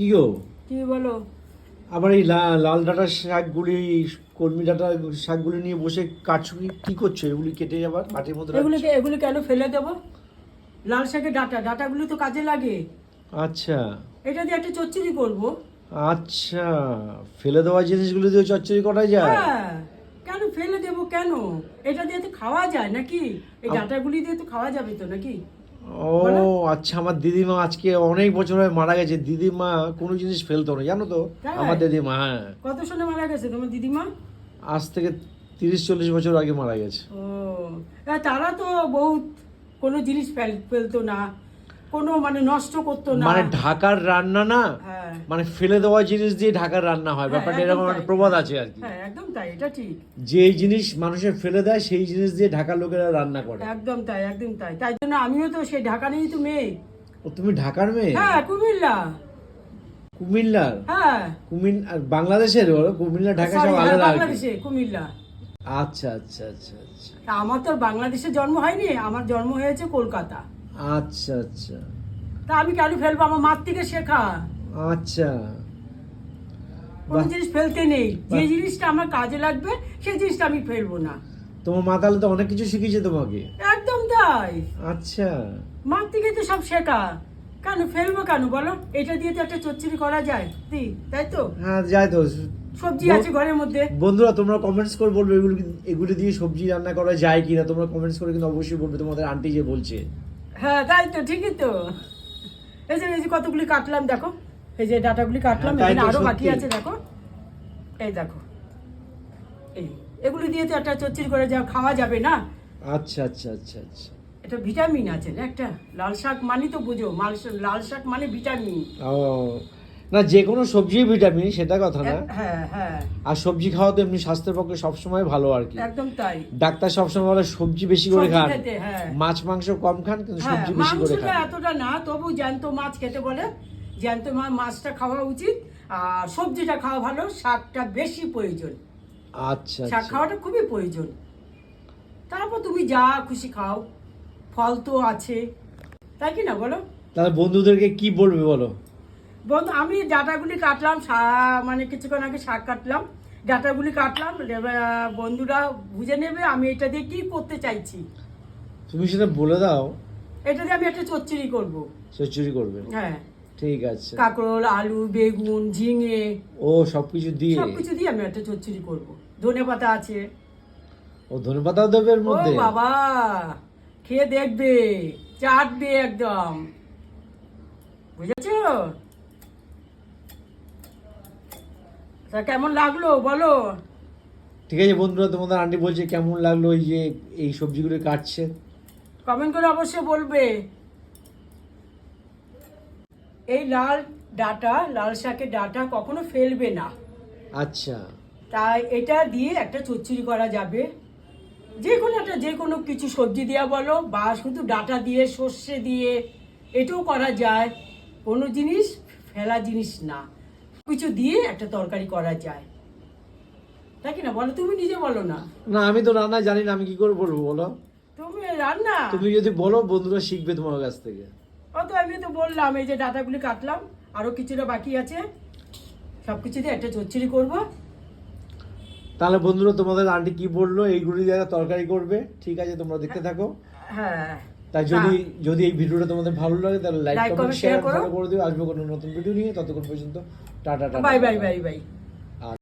কি গো? কি বলো? আবার এই লাল ডাটা শাকগুলি কর্মী ডাটা শাকগুলি নিয়ে বসে কাটছো কি করছ? এগুলি কেটে আবার মাটির মধ্যে? এগুলিকে এগুলি কেন ফেলে দেবো? লাল শাকের ডাটা ডাটাগুলি তো কাজে লাগে। আচ্ছা। এটা দিয়ে একটা চচ্চড়ি করব। আচ্ছা। ফেলে দেওয়া জিনিসগুলো দিয়ে চচ্চড়ি করা যায়? হ্যাঁ। কেন ফেলে দেবো কেন? এটা দিয়ে তো খাওয়া যায় নাকি? এই ডাটাগুলি দিয়ে তো খাওয়া যাবে তো নাকি? ও আচ্ছা আমার দিদিমা আজকে অনেক বছর হয়ে মারা গেছে। দিদিমা কোনো জিনিস ফেলতো না জানো তো? আমার দিদিমা হ্যাঁ। কত সালে মারা গেছে তোমার দিদিমা? আজ থেকে তিরিশ চল্লিশ বছর আগে মারা গেছে। ও তারা তো বহুত কোনো জিনিস ফেলতো না। কোনো মানে নষ্ট করতো না। মানে ঢাকার রান্না না হ্যাঁ। মানে ফেলে দেওয়া জিনিস দিয়ে ঢাকার রান্না হয়। হ্যাঁ, ব্যাপারটা এরকম একটা প্রবাদ আছে আর কি। হ্যাঁ একদম তাই এটা ঠিক। যে জিনিস মানুষের ফেলে দেয় সেই জিনিস দিয়ে ঢাকার লোকেরা রান্না করে। একদম তাই একদম তাই। তাই জন্য আমিও তো সেই ঢাকা নিয়েই তো মেয়ে। ও তুমি ঢাকার মেয়ে? হ্যাঁ কুমিল্লা। কুমিল্লার হ্যাঁ। কুমিল আর বাংলাদেশের বলো কুমিল্লা ঢাকা সব আলাদা বাংলাদেশে কুমিল্লা। আচ্ছা আচ্ছা আচ্ছা আচ্ছা। আমার তো বাংলাদেশে জন্ম হয়নি আমার জন্ম হয়েছে কলকাতা। আচ্ছা আচ্ছা। তা আমি কেন ফেলব? আমার মার থেকে শেখা। আচ্ছা। কোনো জিনিস ফেলতে নেই। যে জিনিসটা আমার কাজে লাগবে সেই জিনিসটা আমি ফেলব না। তোমার মা তাহলে তো অনেক কিছু শিখিয়েছে তোমাকে। একদম তাই। আচ্ছা। মার থেকে তো সব শেখা। কেন ফেলব কেন বলো? এটা দিয়ে তো একটা চচ্চড়ি করা যায়। দি তাই তো? হ্যাঁ যাই তো। সবজি আছে ঘরের মধ্যে। বন্ধুরা তোমরা কমেন্টস করে বলবে এগুলো এগুলো দিয়ে সবজি রান্না করা যায় কিনা? তোমরা কমেন্টস করে কিন্তু অবশ্যই বলবে। তোমাদের আন্টি যে বলছে। হ্যাঁ তাই তো ঠিকই তো। এই যে এই যে কতগুলি কাটলাম দেখো। এই যে ডাটাগুলি কাটলাম হ্যাঁ, এখানে আরও বাকি আছে দেখো। এই দেখো। এই এগুলি দিয়ে তো একটা চচ্চির করে যা খাওয়া যাবে না? আচ্ছা আচ্ছা আচ্ছা আচ্ছা। এটা ভিটামিন আছে না একটা? লাল শাক মানে তো বুঝো লাল শাক মানে ভিটামিন। ও না যে কোনো সবজি ভিটামিন সেটা কথা না। হ্যাঁ হ্যাঁ। আর সবজি খাওয়া তো এমনি স্বাস্থ্যের পক্ষে সবসময় ভালো আর কি। একদম তাই। ডাক্তার সবসময় বলে সবজি বেশি করে খান। হ্যাঁ। মাছ মাংস কম খান কিন্তু সবজি বেশি করে খান। এতটা না তবু জ্যান্ত মাছ খেতে বলে। জ্যান্ত মাছটা খাওয়া উচিত। আর সবজিটা খাওয়া ভালো শাকটা বেশি প্রয়োজন। আচ্ছা শাক আচ্ছা। খাওয়াটা খুবই প্রয়োজন। তারপর তুমি যা খুশি খাও। ফল তো আছে। তাই কি না বলো? তাহলে বন্ধুদেরকে কি বলবে বলো? বন্ধু আমি ডাটাগুলি কাটলাম মানে কিছুক্ষণ আগে শাক কাটলাম। ডাটাগুলি কাটলাম বন্ধুরা বুঝে নেবে আমি এটা দিয়ে কি করতে চাইছি। তুমি সেটা বলে দাও। এটা দিয়ে আমি একটা চচ্চড়ি করব। চুরি করবে? হ্যাঁ। ঠিক আছে। কাঁকরোল আলু বেগুন ঝিঙে। ও সবকিছু দিয়ে? সবকিছু দিয়ে আমি একটা চচ্চড়ি করব। ধনে পাতা আছে। ও ধনে পাতাও দেবে এর মধ্যে? ও বাবা! খেয়ে দেখবে চাটবে একদম। বুঝেছ? তা কেমন লাগল? বলো। ঠিক আছে বন্ধুরা তোমাদের আন্টি বলছে কেমন লাগল এই যে এই সবজিগুলো কাটছে? কমেন্ট করে অবশ্যই বলবে। এই লাল ডাটা লাল শাকের ডাটা কখনো ফেলবে না। আচ্ছা। তাই এটা দিয়ে একটা চচ্চড়ি করা যাবে। যে কোনো একটা যে কোনো কিছু সবজি দেওয়া বলো বা শুধু ডাটা দিয়ে সর্ষে দিয়ে এটাও করা যায়। কোনো জিনিস ফেলা জিনিস না। কিছু দিয়ে একটা তরকারি করা যায়। তাই না? বলো তুমি নিজে বলো না। না আমি তো রান্না জানি না আমি কি করে বলব বলো? তুমি রান্না? তুমি যদি বলো বন্ধুরা শিখবে তোমার কাছ থেকে। অত আমি তো বললাম এই যে ডাটাগুলি কাটলাম আরও কিছুটা বাকি আছে। সব কিছু দিয়ে একটা চচ্চড়ি করব। তাহলে বন্ধুরা তোমাদের আন্টি কি বলল? এইগুলি দিয়ে তরকারি করবে ঠিক আছে তোমরা দেখতে থাকো। হ্যাঁ। তাই যদি যদি এই ভিডিওটা তোমাদের ভালো লাগে তাহলে লাইক কমেন্ট শেয়ার করো। দিও। আসব কোনো নতুন ভিডিও নিয়ে। ততক্ষণ পর্যন্ত tata tata. Bye bye bye bye